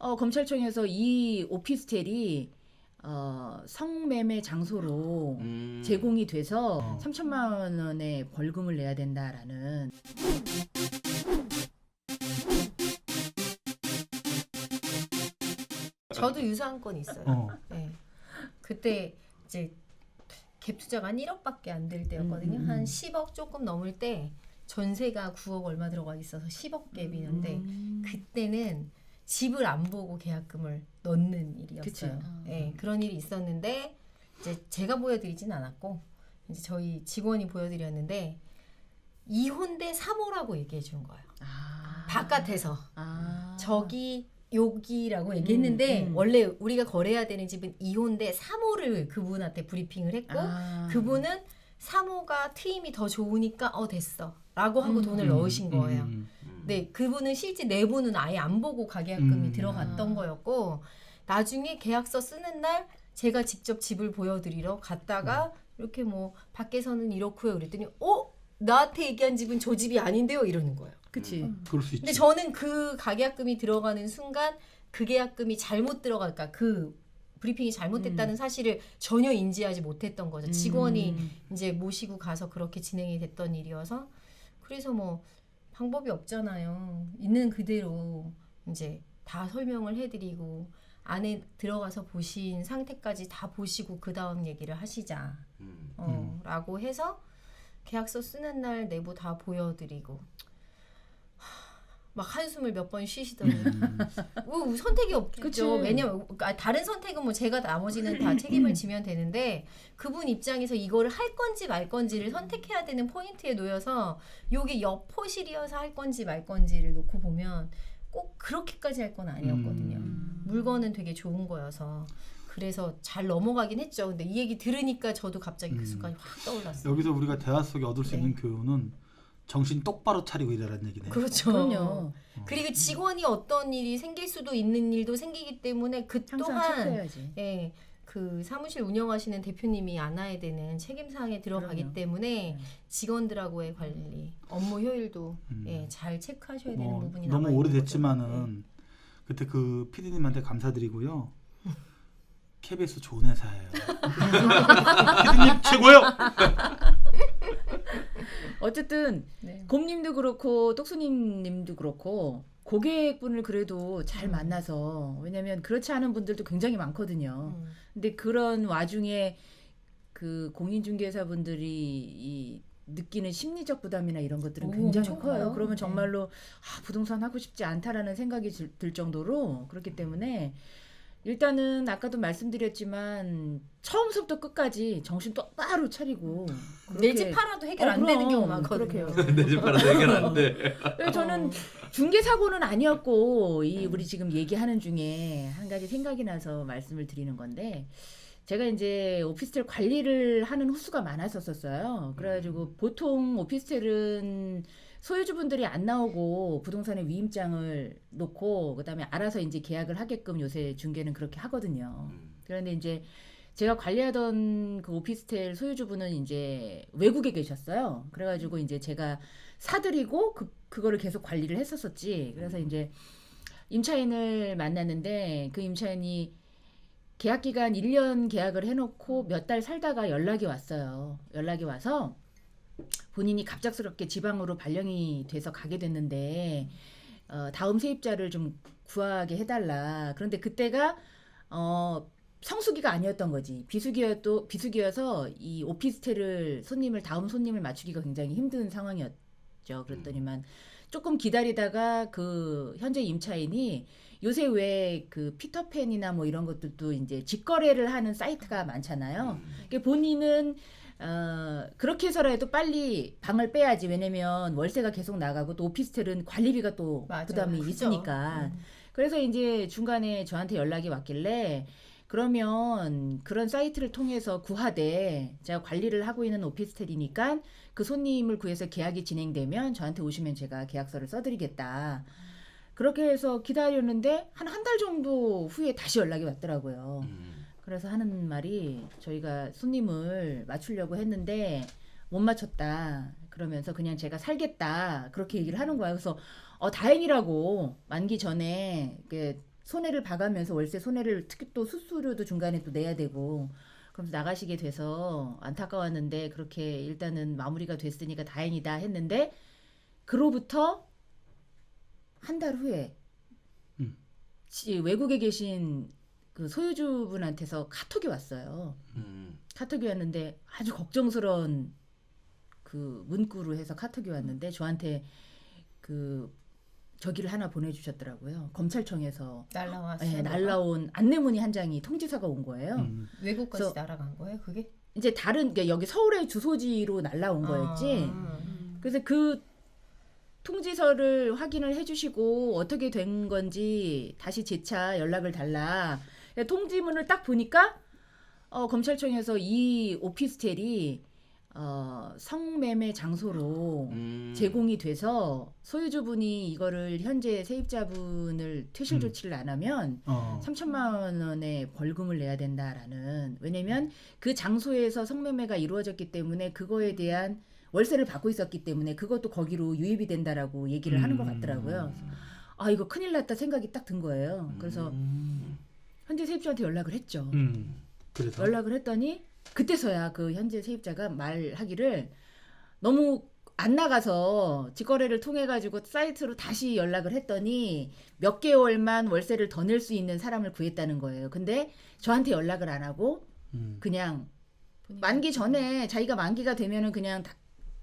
어, 검찰청에서 이 오피스텔이 어, 성매매 장소로 음. 제공이 돼서 어. 3천만 원의 벌금을 내야 된다라는 저도 유사한 건 있어요. 어. 네. 그때 이제 갭 투자가 한 1억밖에 안 될 때였거든요. 음, 음, 음. 한 10억 조금 넘을 때 전세가 9억 얼마 들어가 있어서 10억 갭이는데 음. 그때는 집을 안 보고 계약금을 넣는 일이었어요. 그치. 네, 그런 일이 있었는데 이제 제가 보여드리진 않았고 이제 저희 직원이 보여드렸는데 이혼대 3호라고 얘기해 준 거예요. 아. 바깥에서 아. 저기 여기라고 얘기했는데 음, 음. 원래 우리가 거래해야 되는 집은 2호인데 3호를 그분한테 브리핑을 했고 아. 그분은 3호가 트임이 더 좋으니까 어 됐어 라고 하고 음. 돈을 음, 넣으신 거예요. 음, 음. 네, 그분은 실제 내부는 아예 안 보고 가계약금이 음. 들어갔던 아. 거였고 나중에 계약서 쓰는 날 제가 직접 집을 보여드리러 갔다가 이렇게 뭐 밖에서는 이렇고요 그랬더니 어 나한테 얘기한 집은 저 집이 아닌데요 이러는 거예요. 그치. 음. 그럴 수 있지. 근데 저는 그 가계약금이 들어가는 순간 그 계약금이 잘못 들어갈까 그 브리핑이 잘못됐다는 사실을 전혀 인지하지 못했던 거죠. 직원이 음. 이제 모시고 가서 그렇게 진행이 됐던 일이어서 그래서 뭐 방법이 없잖아요. 있는 그대로 이제 다 설명을 해드리고 안에 들어가서 보신 상태까지 다 보시고 그 다음 얘기를 하시자. 음. 어, 라고 해서 계약서 쓰는 날 내부 다 보여드리고 하, 막 한숨을 몇 번 쉬시더니 음. 뭐 선택이 없죠. 그치. 왜냐면 아, 다른 선택은 뭐 제가 나머지는 다 책임을 지면 되는데 그분 입장에서 이거를 할 건지 말 건지를 선택해야 되는 포인트에 놓여서 요게 옆호실이어서 할 건지 말 건지를 놓고 보면 꼭 그렇게까지 할 건 아니었거든요. 음. 물건은 되게 좋은 거여서 그래서 잘 넘어가긴 했죠. 근데 이 얘기 들으니까 저도 갑자기 그 음. 순간이 확 떠올랐어요. 여기서 우리가 대화 속에 얻을 수 네. 있는 교훈은 정신 똑바로 차리고 일하라는 얘기네. 그렇죠. 그럼요. 그리고 직원이 어떤 일이 생길 수도 있는 일도 생기기 때문에 그 또한. 예, 그 사무실 운영하시는 대표님이 안아야 되는 책임 사항에 들어가기 그럼요. 때문에 네. 직원들하고의 관리, 업무 효율도 음. 예, 잘 체크하셔야 되는 뭐 부분이 너무 오래됐지만은 그때 그 PD님한테 감사드리고요. KBS 좋은 회사예요. PD님 최고요. 어쨌든 네. 곰님도 그렇고 똑수님님도 그렇고 고객분을 그래도 잘 음. 만나서 왜냐면 그렇지 않은 분들도 굉장히 많거든요. 음. 근데 그런 와중에 그 공인중개사분들이 이 느끼는 심리적 부담이나 이런 것들은 오, 굉장히 커요. 그러면 네. 정말로 아, 부동산 하고 싶지 않다라는 생각이 들, 들 정도로 그렇기 때문에 일단은 아까도 말씀드렸지만 처음부터 끝까지 정신 똑바로 차리고 내 집 팔아도 해결 어, 안 되는. 경우 많거든요. 그렇게요. 내집 하나 해결 안 돼. 저는 어. 중개 사고는 아니었고 이 우리 지금 얘기하는 중에 한 가지 생각이 나서 말씀을 드리는 건데 제가 이제 오피스텔 관리를 하는 호수가 많았었어요. 그래가지고 보통 오피스텔은 소유주분들이 안 나오고 부동산에 위임장을 놓고 그다음에 알아서 이제 계약을 하게끔 요새 중개는 그렇게 하거든요. 음. 그런데 이제 제가 관리하던 그 오피스텔 소유주분은 이제 외국에 계셨어요. 그래가지고 이제 제가 사드리고 그 그거를 계속 관리를 했었었지. 그래서 이제 임차인을 만났는데 그 임차인이 계약 기간 1년 계약을 해놓고 몇 달 살다가 연락이 왔어요. 연락이 와서 본인이 갑작스럽게 지방으로 발령이 돼서 가게 됐는데 어, 다음 세입자를 좀 구하게 해달라. 그런데 그때가 어, 성수기가 아니었던 거지. 비수기여도 비수기여서 이 오피스텔을 손님을 다음 손님을 맞추기가 굉장히 힘든 상황이었죠. 그랬더니만 조금 기다리다가 그 현재 임차인이 요새 왜 그 피터팬이나 뭐 이런 것들도 이제 직거래를 하는 사이트가 많잖아요. 음. 그러니까 본인은 어, 그렇게 해서라도 빨리 방을 빼야지. 왜냐면 월세가 계속 나가고 또 오피스텔은 관리비가 또 맞아요. 부담이 크죠. 있으니까. 음. 그래서 이제 중간에 저한테 연락이 왔길래 그러면 그런 사이트를 통해서 구하되 제가 관리를 하고 있는 오피스텔이니까 그 손님을 구해서 계약이 진행되면 저한테 오시면 제가 계약서를 써드리겠다. 그렇게 해서 기다렸는데 한 한 달 정도 후에 다시 연락이 왔더라고요. 음. 그래서 하는 말이 저희가 손님을 맞추려고 했는데 못 맞췄다. 그러면서 그냥 제가 살겠다. 그렇게 얘기를 하는 거야. 그래서 어 다행이라고 만기 전에 그 손해를 봐가면서 월세 손해를 특히 또 수수료도 중간에 또 내야 되고 그럼 나가시게 돼서 안타까웠는데 그렇게 일단은 마무리가 됐으니까 다행이다 했는데 그로부터 한 달 후에 음. 지- 외국에 계신 그 소유주분한테서 카톡이 왔어요. 음. 카톡이 왔는데 아주 걱정스러운 그 문구로 해서 카톡이 왔는데 저한테 그 저기를 하나 보내주셨더라고요. 검찰청에서 날라왔어요. 예, 뭐가? 날라온 안내문이 한 장이 통지서가 온 거예요. 음. 외국까지 그래서- 날아간 거예요, 그게? 이제 다른 그러니까 여기 서울의 주소지로 날라온 거였지. 아. 그래서 그 통지서를 확인을 해주시고 어떻게 된 건지 다시 재차 연락을 달라. 통지문을 딱 보니까 어, 검찰청에서 이 오피스텔이 어, 성매매 장소로 음. 제공이 돼서 소유주분이 이거를 현재 세입자분을 퇴실 음. 조치를 안 하면 어. 3천만 원의 벌금을 내야 된다라는 왜냐면 그 장소에서 성매매가 이루어졌기 때문에 그거에 대한 월세를 받고 있었기 때문에 그것도 거기로 유입이 된다라고 얘기를 하는 것 같더라고요. 아 이거 큰일 났다 생각이 딱 든 거예요. 그래서 음. 현재 세입자한테 연락을 했죠. 음. 그래서 연락을 했더니 그때서야 그 현재 세입자가 말하기를 너무 안 나가서 직거래를 통해 가지고 사이트로 다시 연락을 했더니 몇 개월만 월세를 더 낼 수 있는 사람을 구했다는 거예요. 근데 저한테 연락을 안 하고 음. 그냥 만기 전에 자기가 만기가 되면은 그냥 다-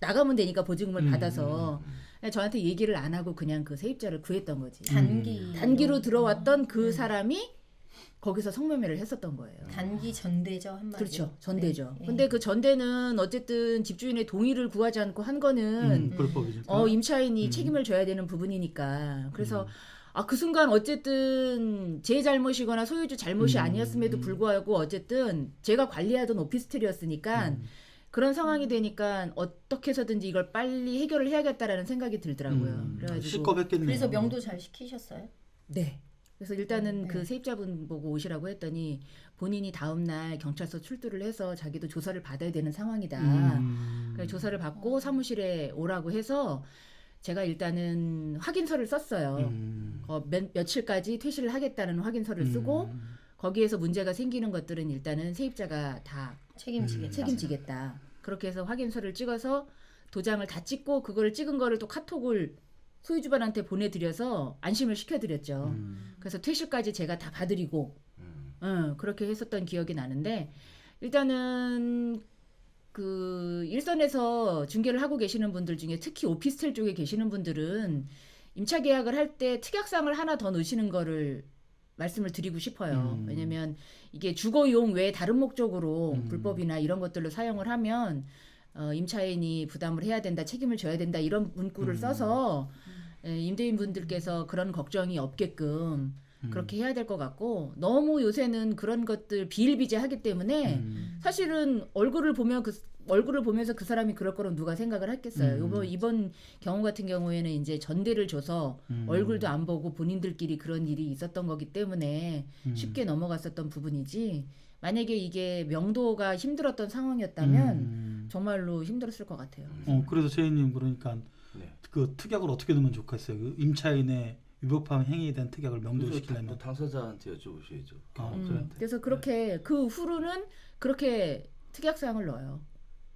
나가면 되니까 보증금을 음, 받아서 저한테 얘기를 안 하고 그냥 그 세입자를 구했던 거지. 단기 음. 단기로 들어왔던 그 음. 사람이 거기서 성매매를 했었던 거예요. 단기 전대죠 한마디로. 그렇죠. 전대죠. 네. 근데 그 전대는 어쨌든 집주인의 동의를 구하지 않고 한 거는 음, 불법이니까. 어 임차인이 음. 책임을 져야 되는 부분이니까. 그래서 음. 아그 순간 어쨌든 제 잘못이거나 소유주 잘못이 음. 아니었음에도 불구하고 어쨌든 제가 관리하던 오피스텔이었으니까 음. 그런 상황이 되니까 어떻게 해서든지 이걸 빨리 해결을 해야겠다라는 생각이 들더라고요. 음. 그래가지고 시겁했겠네요. 그래서 명도 잘 시키셨어요? 네. 그래서 일단은 네. 그 세입자분 보고 오시라고 했더니 본인이 다음 날 경찰서 출두를 해서 자기도 조사를 받아야 되는 상황이다. 음. 그래서 조사를 받고 사무실에 오라고 해서 제가 일단은 확인서를 썼어요. 음. 어, 몇, 며칠까지 퇴실을 하겠다는 확인서를 쓰고 음. 거기에서 문제가 생기는 것들은 일단은 세입자가 다 책임지겠다. 음. 책임지겠다. 그렇게 해서 확인서를 찍어서 도장을 다 찍고 그거를 찍은 거를 또 카톡을 소유주반한테 보내드려서 안심을 시켜드렸죠. 음. 그래서 퇴실까지 제가 다 봐드리고 음. 응, 그렇게 했었던 기억이 나는데 일단은 그 일선에서 중개를 하고 계시는 분들 중에 특히 오피스텔 쪽에 계시는 분들은 임차 계약을 할 때 특약상을 하나 더 넣으시는 거를 말씀을 드리고 싶어요. 음. 왜냐면 이게 주거용 외에 다른 목적으로 음. 불법이나 이런 것들로 사용을 하면 어, 임차인이 부담을 해야 된다, 책임을 져야 된다 이런 문구를 음. 써서 예, 임대인분들께서 그런 걱정이 없게끔 음. 그렇게 해야 될 것 같고 너무 요새는 그런 것들 비일비재하기 때문에 음. 사실은 얼굴을 보면 그 얼굴을 보면서 그 사람이 그럴 거로 누가 생각을 했겠어요. 음. 이번 이번 경우 같은 경우에는 이제 전대를 줘서 음. 얼굴도 안 보고 본인들끼리 그런 일이 있었던 거기 때문에 음. 쉽게 넘어갔었던 부분이지. 만약에 이게 명도가 힘들었던 상황이었다면 음. 정말로 힘들었을 것 같아요. 어 그래서 제이님 그러니까 네. 그 특약을 어떻게 넣으면 좋겠어요. 그 임차인의 위법한 행위에 대한 특약을 명도시키려면. 당- 당사자한테 여쭤보셔야죠. 아, 음, 저한테. 그래서 그렇게 그 후로는 그렇게 특약 사항을 넣어요.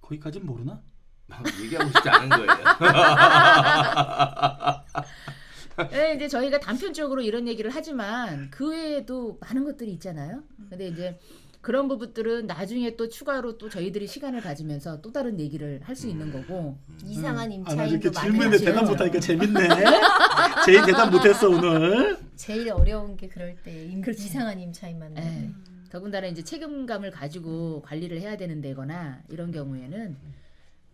거기까진 모르나? 막 얘기하고 싶지 않은 거예요. 네, 이제 저희가 단편적으로 이런 얘기를 하지만 그 외에도 많은 것들이 있잖아요. 근데 이제 그런 부분들은 나중에 또 추가로 또 저희들이 시간을 가지면서 또 다른 얘기를 할 수 있는 거고. 이상한 아, 나 이렇게 임차인도 많이 질문에 하죠. 대답 못하니까 재밌네. 제이 대답 못했어 오늘. 제일 어려운 게 그럴 때 임, 그렇지. 이상한 임차인 때. 에, 더군다나 이제 책임감을 가지고 관리를 해야 되는 데거나 이런 경우에는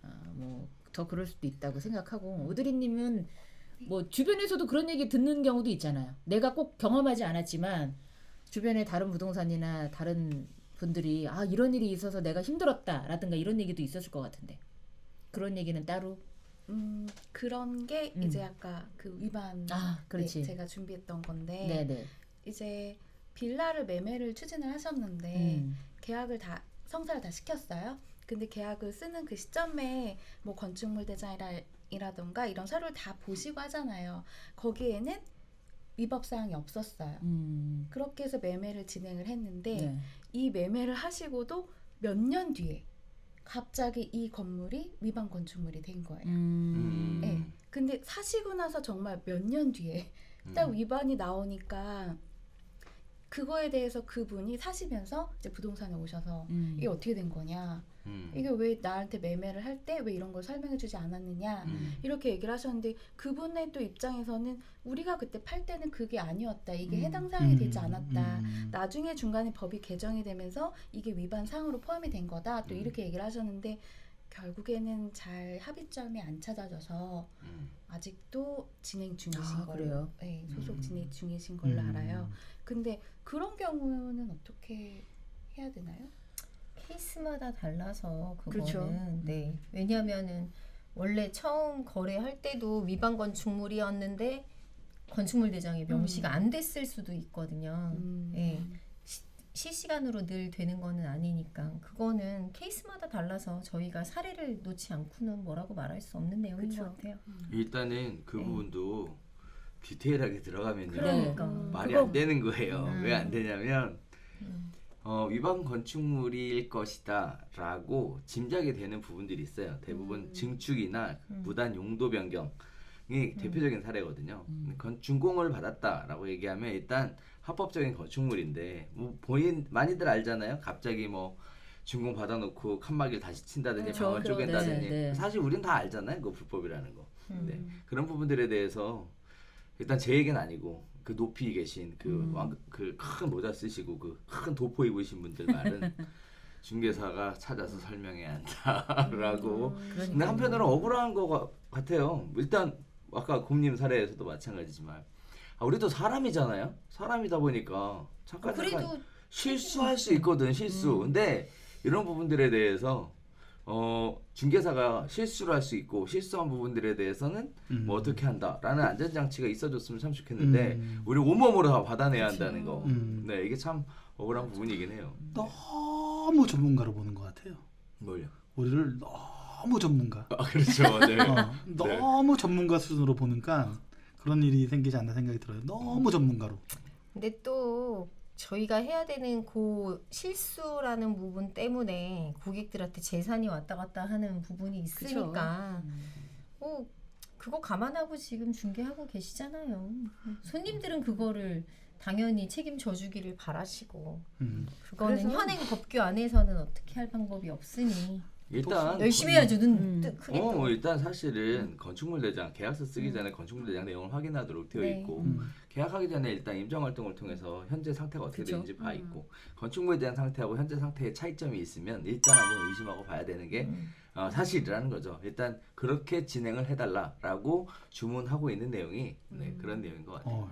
어, 뭐더 그럴 수도 있다고 생각하고 오드리님은 뭐 주변에서도 그런 얘기 듣는 경우도 있잖아요. 내가 꼭 경험하지 않았지만 주변에 다른 부동산이나 다른 분들이 아 이런 일이 있어서 내가 힘들었다라든가 이런 얘기도 있었을 것 같은데 그런 얘기는 따로 음 그런 게 음. 이제 아까 그 위반 아 그렇지 네, 제가 준비했던 건데 네네 이제 빌라를 매매를 추진을 하셨는데 음. 계약을 다 성사를 다 시켰어요. 근데 계약을 쓰는 그 시점에 뭐 건축물 대장이라던가 이런 서류를 다 보시고 하잖아요. 거기에는 위법 사항이 없었어요. 음. 그렇게 해서 매매를 진행을 했는데 네. 이 매매를 하시고도 몇 년 뒤에 갑자기 이 건물이 위반 건축물이 된 거예요. 음. 네. 근데 사시고 나서 정말 몇 년 뒤에 음. 딱 위반이 나오니까 그거에 대해서 그분이 사시면서 이제 부동산에 오셔서 음. 이게 어떻게 된 거냐 음. 이게 왜 나한테 매매를 할 때 왜 이런 걸 설명해주지 않았느냐 음. 이렇게 얘기를 하셨는데 그분의 또 입장에서는 우리가 그때 팔 때는 그게 아니었다 이게 음. 해당 사항이 음, 되지 않았다 음. 나중에 중간에 법이 개정이 되면서 이게 위반 사항으로 포함이 된 거다 또 음. 이렇게 얘기를 하셨는데 결국에는 잘 합의점이 안 찾아져서 음. 아직도 진행 중이신 아, 걸로 그래요? 네, 소속 음. 진행 중이신 걸로 음. 알아요. 근데 그런 경우는 어떻게 해야 되나요? 케이스마다 달라서 그거는 그렇죠. 네 왜냐하면은 원래 처음 거래할 때도 위반 건축물이었는데 건축물 대장에 명시가 음. 안 됐을 수도 있거든요. 음. 예. 실시간으로 늘 되는 거는 아니니까 그거는 케이스마다 달라서 저희가 사례를 놓지 않고는 뭐라고 말할 수 없는 내용인 그쵸. 것 같아요. 일단은 그 네. 부분도 디테일하게 들어가면요 그러니까 음. 말이 그거- 안 되는 거예요. 음. 왜안 되냐면 음. 어, 위반 건축물일 것이다라고 짐작이 되는 부분들이 있어요. 대부분 음. 증축이나 음. 무단 용도 변경이 대표적인 사례거든요. 음. 건 준공을 받았다라고 얘기하면 일단 합법적인 건축물인데 뭐 본인 많이들 알잖아요. 갑자기 뭐 준공 받아놓고 칸막이를 다시 친다든지 그렇죠. 방을 그렇죠. 쪼갠다든지 네, 네. 사실 우린 다 알잖아요. 그거 불법이라는 거. 음. 네. 그런 부분들에 대해서 일단 제 얘기는 아니고 그 높이 계신 음. 그큰 모자 쓰시고 그 큰 도포 입으신 분들 말은 중개사가 찾아서 설명해야 한다라고. 음. 근데 한편으로 억울한 거 가- 같아요. 일단 아까 곰님 사례에서도 마찬가지지만 아, 우리도 사람이잖아요. 사람이다 보니까 잠깐 잠깐 그래도 실수할 수 있거든 실수. 음. 근데 이런 부분들에 대해서 어 중개사가 실수를 할 수 있고 실수한 부분들에 대해서는 음. 뭐 어떻게 한다라는 안전장치가 있어줬으면 참 좋겠는데 음. 우리 온몸으로 다 받아내야 한다는 거. 음. 네 이게 참 억울한 부분이긴 해요. 너무 전문가로 보는 것 같아요. 뭘요? 우리를 너무 전문가. 아 그렇죠. 네. 어, 너무 전문가 수준으로 보니까 그런 일이 생기지 않나 생각이 들어요. 너무 전문가로. 근데 또 저희가 해야 되는 그 실수라는 부분 때문에 고객들한테 재산이 왔다 갔다 하는 부분이 있으니까. 뭐 그거 감안하고 지금 중개하고 계시잖아요. 손님들은 그거를 당연히 책임져 주기를 바라시고. 음. 그거는 현행 법규 안에서는 어떻게 할 방법이 없으니 일단 열심히 해야죠. 눈 음. 뜨- 크게 어, 뜨고. 일단 사실은 건축물 대장 계약서 쓰기 전에 건축물 대장 내용을 확인하도록 되어 네. 있고 음. 계약하기 전에 일단 임정 활동을 통해서 현재 상태가 어떻게 그쵸. 되는지 봐 음. 있고 건축물에 대한 상태하고 현재 상태의 차이점이 있으면 일단 한번 의심하고 봐야 되는 게 음. 어, 사실이라는 거죠. 일단 그렇게 진행을 해달라라고 주문하고 있는 내용이 네, 음. 그런 내용인 것 같아요. 어.